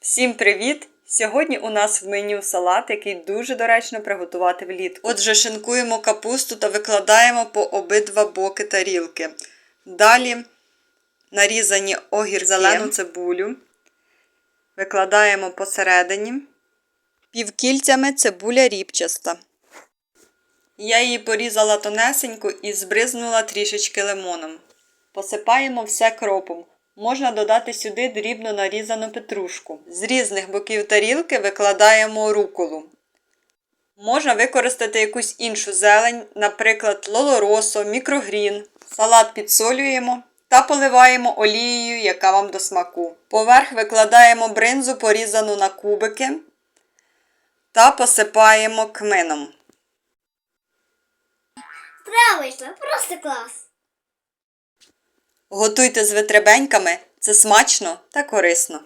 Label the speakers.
Speaker 1: Всім привіт! Сьогодні у нас в меню салат, який дуже доречно приготувати влітку. Отже, шинкуємо капусту та викладаємо по обидва боки тарілки. Далі нарізані огірки, зелену цибулю. Викладаємо посередині. Півкільцями цибуля ріпчаста. Я її порізала тонесенько і збризнула трішечки лимоном. Посипаємо все кропом. Можна додати сюди дрібно нарізану петрушку. З різних боків тарілки викладаємо руколу. Можна використати якусь іншу зелень, наприклад, лолоросо, мікрогрін. Салат підсолюємо та поливаємо олією, яка вам до смаку. Поверх викладаємо бринзу, порізану на кубики, та посипаємо кмином.
Speaker 2: Вийшла, просто клас.
Speaker 1: Готуйте з витребеньками, це смачно та корисно.